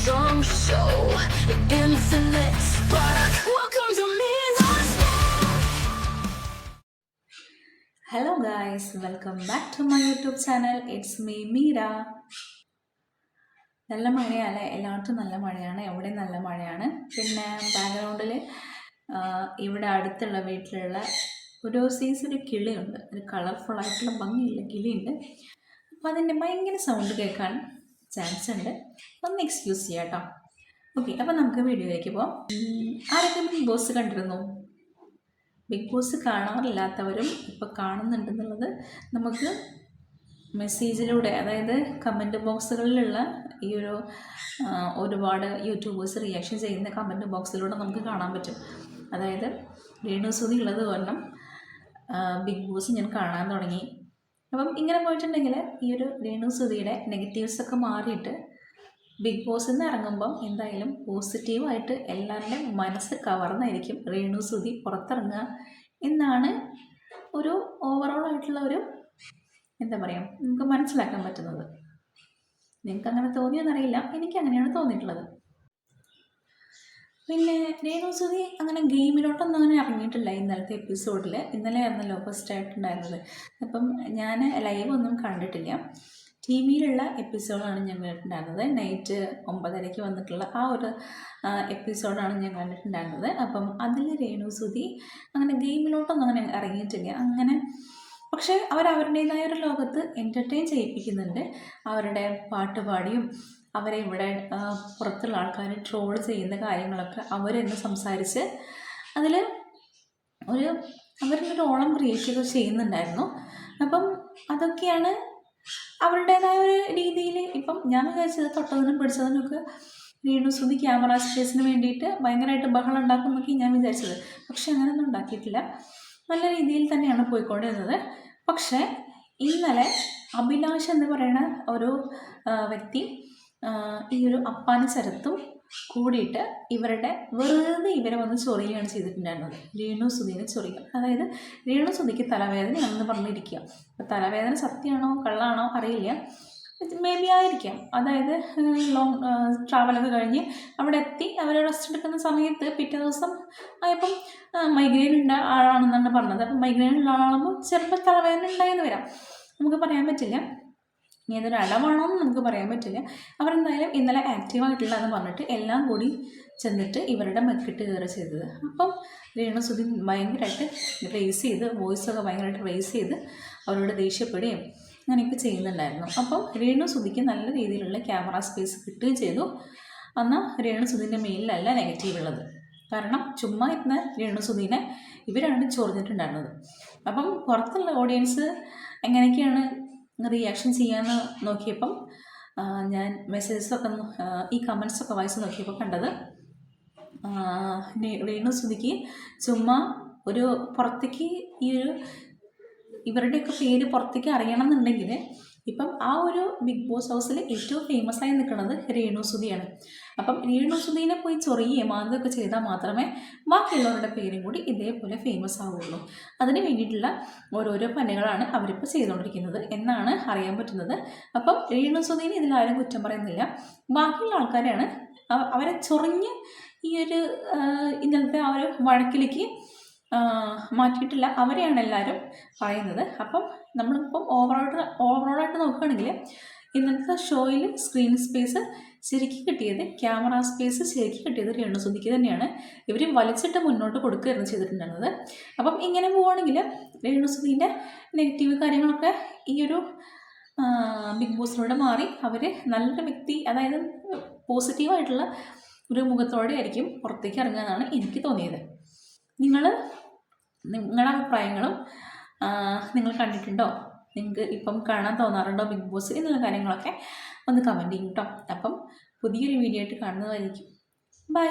strong show, infinite spark. Welcome to Midnight's hello guys welcome back to my YouTube channel it's me Meera നല്ല മഴയാണ് എല്ലായിടത്തും നല്ല മഴയാണ്. എവിടെയും നല്ല മഴയാണ്. പിന്നെ ബാക്ക്ഗ്രൗണ്ടിൽ ഇവിടെ അടുത്തുള്ള വീട്ടിലുള്ള ഒരു സൈസ് ഒരു കിളിയുണ്ട്. ഒരു കളർഫുൾ ആയിട്ടുള്ള ഭംഗിയുള്ള കിളിയുണ്ട്. അപ്പോൾ അതിന്റെ ഭയങ്കര സൗണ്ട് കേൾക്കാൻ ചാൻസ് ഉണ്ട്. ഒന്ന് എക്സ്ക്യൂസ് ചെയ്യാം കേട്ടോ ഓക്കെ അപ്പോൾ നമുക്ക് വീഡിയോയിലേക്ക് പോവാം. ആരൊക്കെ ബിഗ് ബോസ് കണ്ടിരുന്നു? ബിഗ് ബോസ് കാണാറില്ലാത്തവരും ഇപ്പോൾ കാണുന്നുണ്ടെന്നുള്ളത് നമുക്ക് മെസ്സേജിലൂടെ അതായത് കമന്റ് ബോക്സുകളിലുള്ള ഈ ഒരു ഒരുപാട് യൂട്യൂബേഴ്സ് റിയാക്ഷൻ ചെയ്യുന്ന കമന്റ് ബോക്സിലൂടെ നമുക്ക് കാണാൻ പറ്റും. അതായത് രേണുസുതി ഉള്ളത് കാരണം ബിഗ് ബോസ് ഞാൻ കാണാൻ തുടങ്ങി. അപ്പം ഇങ്ങനെ പോയിട്ടുണ്ടെങ്കിൽ ഈ ഒരു രേണുസുതിയുടെ നെഗറ്റീവ്സൊക്കെ മാറിയിട്ട് ബിഗ് ബോസിൽ നിന്ന് ഇറങ്ങുമ്പം എന്തായാലും പോസിറ്റീവായിട്ട് എല്ലാവരുടെയും മനസ്സ് കവർന്നായിരിക്കും രേണു സുധി പുറത്തിറങ്ങുക എന്നാണ് ഒരു ഓവറോൾ ആയിട്ടുള്ള ഒരു എന്താ പറയുക നമുക്ക് മനസ്സിലാക്കാൻ പറ്റുന്നത്. നിങ്ങൾക്ക് അങ്ങനെ തോന്നിയെന്നറിയില്ല എനിക്ക് അങ്ങനെയാണ് തോന്നിയിട്ടുള്ളത്. പിന്നെ രേണു സുധി അങ്ങനെ ഗെയിമിലോട്ടൊന്നും അങ്ങനെ ഇറങ്ങിയിട്ടില്ല ഇന്നലത്തെ എപ്പിസോഡിൽ ഇന്നലെ ആയിരുന്നല്ലോ ഫസ്റ്റ് ആയിട്ടുണ്ടായിരുന്നത് അപ്പം ഞാൻ ലൈവ് ഒന്നും കണ്ടിട്ടില്ല. ടി വിയിലുള്ള എപ്പിസോഡാണ് ഞാൻ കണ്ടിട്ടുണ്ടായിരുന്നത്. നൈറ്റ് ഒമ്പതരയ്ക്ക് വന്നിട്ടുള്ള ആ ഒരു എപ്പിസോഡാണ് ഞാൻ കണ്ടിട്ടുണ്ടായിരുന്നത്. അപ്പം അതിൽ രേണു സുധി അങ്ങനെ ഗെയിമിലോട്ടൊന്നും അങ്ങനെ ഇറങ്ങിയിട്ടില്ല. അങ്ങനെ പക്ഷേ അവർ അവരുടേതായ ഒരു ലോകത്ത് എന്റർടൈൻ ചെയ്യിപ്പിക്കുന്നുണ്ട്. അവരുടെ പാട്ട് പാടിയും അവരെ ഇവിടെ പുറത്തുള്ള ആൾക്കാർ ട്രോൾ ചെയ്യുന്ന കാര്യങ്ങളൊക്കെ അവരെന്ന് സംസാരിച്ച് അതിൽ ഒരു അവരൊരു ഓളം ക്രിയേറ്റ് ചെയ്യുന്നുണ്ടായിരുന്നു. അപ്പം അതൊക്കെയാണ് അവരുടേതായ ഒരു രീതിയിൽ ഇപ്പം ഞാൻ വിചാരിച്ചത് തൊട്ടതിനും പിടിച്ചതിനൊക്കെ വീണ്ടും വീണു സുധി ക്യാമറ സ്പേസിന് വേണ്ടിയിട്ട് ഭയങ്കരമായിട്ട് ബഹളം ഉണ്ടാക്കുന്നൊക്കെ ഞാൻ വിചാരിച്ചത്. പക്ഷെ അങ്ങനെയൊന്നും ഉണ്ടാക്കിയിട്ടില്ല. നല്ല രീതിയിൽ തന്നെയാണ് പോയിക്കൊണ്ടിരുന്നത്. പക്ഷേ ഇന്നലെ അഭിലാഷ് എന്ന് പറയുന്ന ഒരു വ്യക്തി ഈ ഒരു അപ്പാന ചരത്തും കൂടിയിട്ട് ഇവരുടെ വെറുതെ ഇവരെ വന്ന് ചൊറിയുകയാണ് ചെയ്തിട്ടുണ്ടായിരുന്നത്. രേണു സുധീനെ ചൊറിയുക. അതായത് രേണു സുധിക്ക് തലവേദനയാണെന്ന് പറഞ്ഞിരിക്കുക. അപ്പോൾ തലവേദന സത്യമാണോ കള്ളാണോ അറിയില്ല. മേ ബി ആയിരിക്കാം. അതായത് ലോങ് ട്രാവലൊക്കെ കഴിഞ്ഞ് അവിടെ എത്തി അവർ റെസ്റ്റ് എടുക്കുന്ന സമയത്ത് പിറ്റേ ദിവസം ആയപ്പം മൈഗ്രെയിൻ ഉണ്ട ആളാണെന്നാണ് പറഞ്ഞത്. അപ്പം മൈഗ്രെയിൻ ഉള്ള ആളാകുമ്പോൾ ചിലപ്പോൾ തലവേദന ഉണ്ടായെന്ന് വരാം. നമുക്ക് പറയാൻ പറ്റില്ല. ഇനി അതൊരു അളവാണോ എന്ന് നമുക്ക് പറയാൻ പറ്റില്ല. അവരെന്തായാലും ഇന്നലെ ആക്റ്റീവ് ആയിട്ടില്ല എന്ന് പറഞ്ഞിട്ട് എല്ലാം കൂടി ചെന്നിട്ട് ഇവരുടെ മെക്കിട്ട് കയറി ചെയ്തത്. അപ്പം രേണുസുധി ഭയങ്കരമായിട്ട് റേസ് ചെയ്ത് വോയിസൊക്കെ ഭയങ്കരമായിട്ട് റേസ് ചെയ്ത് അവരോട് ദേഷ്യപ്പെടുകയും അങ്ങനെയൊക്കെ ചെയ്യുന്നുണ്ടായിരുന്നു. അപ്പം രേണു സുധിക്ക് നല്ല രീതിയിലുള്ള ക്യാമറ സ്പേസ് കിട്ടുകയും ചെയ്തു. എന്നാൽ രേണു സുധിന്റെ മെയിലല്ല നെഗറ്റീവ് ഉള്ളത്. കാരണം ചുമ്മാ ഇരുന്ന രേണു സുധീനെ ഇവരാണ് ചൊറിഞ്ഞിട്ടുണ്ടായിരുന്നത് അപ്പം പുറത്തുള്ള ഓഡിയൻസ് എങ്ങനെയൊക്കെയാണ് റിയാക്ഷൻ ചെയ്യാമെന്ന് നോക്കിയപ്പം ഞാൻ മെസ്സേജസൊക്കെ ഈ കമൻസൊക്കെ വായിച്ച് നോക്കിയപ്പോൾ കണ്ടത് രേണു സുധിക്ക് ചുമ്മാ ഒരു പുറത്തേക്ക് ഈ ഒരു ഇവരുടെയൊക്കെ പേര് പുറത്തേക്ക് അറിയണം എന്നുണ്ടെങ്കിൽ ഇപ്പം ആ ഒരു ബിഗ് ബോസ് ഹൗസിൽ ഏറ്റവും ഫേമസ് ആയി നിൽക്കുന്നത് രേണു സുധിയാണ്. അപ്പം രേണു സുധീനെ പോയി ചൊറിയുകയും മാന്തൊക്കെ ചെയ്താൽ മാത്രമേ ബാക്കിയുള്ളവരുടെ പേരും കൂടി ഇതേപോലെ ഫേമസ് ആവുള്ളൂ. അതിന് വേണ്ടിയിട്ടുള്ള ഓരോരോ പണികളാണ് അവരിപ്പോൾ ചെയ്തുകൊണ്ടിരിക്കുന്നത് എന്നാണ് അറിയാൻ പറ്റുന്നത്. അപ്പം രേണു സുധീനെ ഇതിലാരും കുറ്റം പറയുന്നില്ല. ബാക്കിയുള്ള ആൾക്കാരെയാണ് അവ- അവരെ ചൊറിഞ്ഞ് ഈ ഒരു ഇന്നലത്തെ ആ ഒരു വഴക്കിലേക്ക് മാറ്റിയിട്ടില്ല. അവരെയാണ് എല്ലാവരും പറയുന്നത്. അപ്പം നമ്മളിപ്പം ഓവറോളായിട്ട് ഓവറോളായിട്ട് നോക്കുകയാണെങ്കിൽ ഇന്നത്തെ ഷോയിൽ സ്ക്രീൻ സ്പേസ് ശരിക്കും കിട്ടിയത് ക്യാമറ സ്പേസ് ശരിക്കും കിട്ടിയത് രേണുസുതിക്ക് തന്നെയാണ്. ഇവർ വലിച്ചിട്ട് മുന്നോട്ട് കൊടുക്കുകയായിരുന്നു ചെയ്തിട്ടുണ്ടായിരുന്നത്. അപ്പം ഇങ്ങനെ പോവുകയാണെങ്കിൽ രേണുസുതിന്റെ നെഗറ്റീവ് കാര്യങ്ങളൊക്കെ ഈ ഒരു ബിഗ് ബോസിലൂടെ മാറി അവർ നല്ലൊരു വ്യക്തി അതായത് പോസിറ്റീവായിട്ടുള്ള ഒരു മുഖത്തോടെ ആയിരിക്കും പുറത്തേക്ക് ഇറങ്ങുക എന്നാണ് എനിക്ക് തോന്നിയത്. നിങ്ങൾ നിങ്ങളുടെ അഭിപ്രായങ്ങളും നിങ്ങൾ കണ്ടിട്ടുണ്ടോ? നിങ്ങൾക്ക് ഇപ്പം കാണാൻ തോന്നാറുണ്ടോ ബിഗ് ബോസ് എന്നുള്ള കാര്യങ്ങളൊക്കെ ഒന്ന് കമന്റ് ചെയ്യും കേട്ടോ അപ്പം പുതിയൊരു വീഡിയോ ആയിട്ട് കാണുന്നതായിരിക്കും ബൈ